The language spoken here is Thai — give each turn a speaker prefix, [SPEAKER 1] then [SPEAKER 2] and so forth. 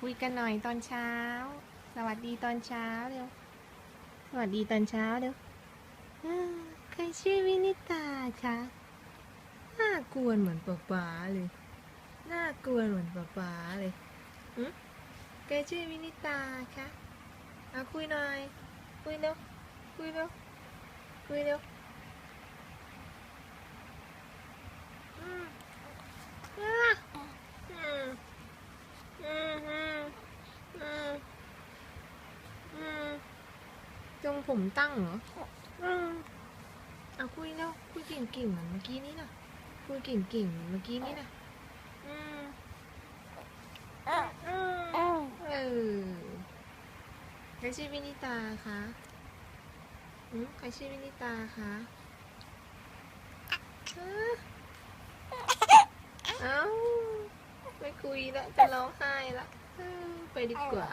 [SPEAKER 1] คุยกันหน่อยตอนเช้า สวัสดีตอนเช้าเร็ว สวัสดีตอนเช้าเร็วอ่าใครชื่อวินิตาคะน่ากวนเหมือนป๊าป๊าเลย น่ากวนเหมือนป๊าป๊าเลยอืมใครชื่อวินิตาคะเอาคุยหน่อย คุยเร็ว คุยเร็ว คุยเร็วอืมอะอืม อืมอืมอืมอืม จงผมตั้งเหรออืมเอาคุยแล้วคุยเก่งๆเหมือนเมื่อกี้นี้นะคุยเก่งๆเหมือนเมื่อกี้นี้นะอืมอืมเออใครชื่อวินิตาคะอืมใครชื่อวินิตาคะฮะเอ้าไม่คุยละจะร้องไห้ละไปดีกว่า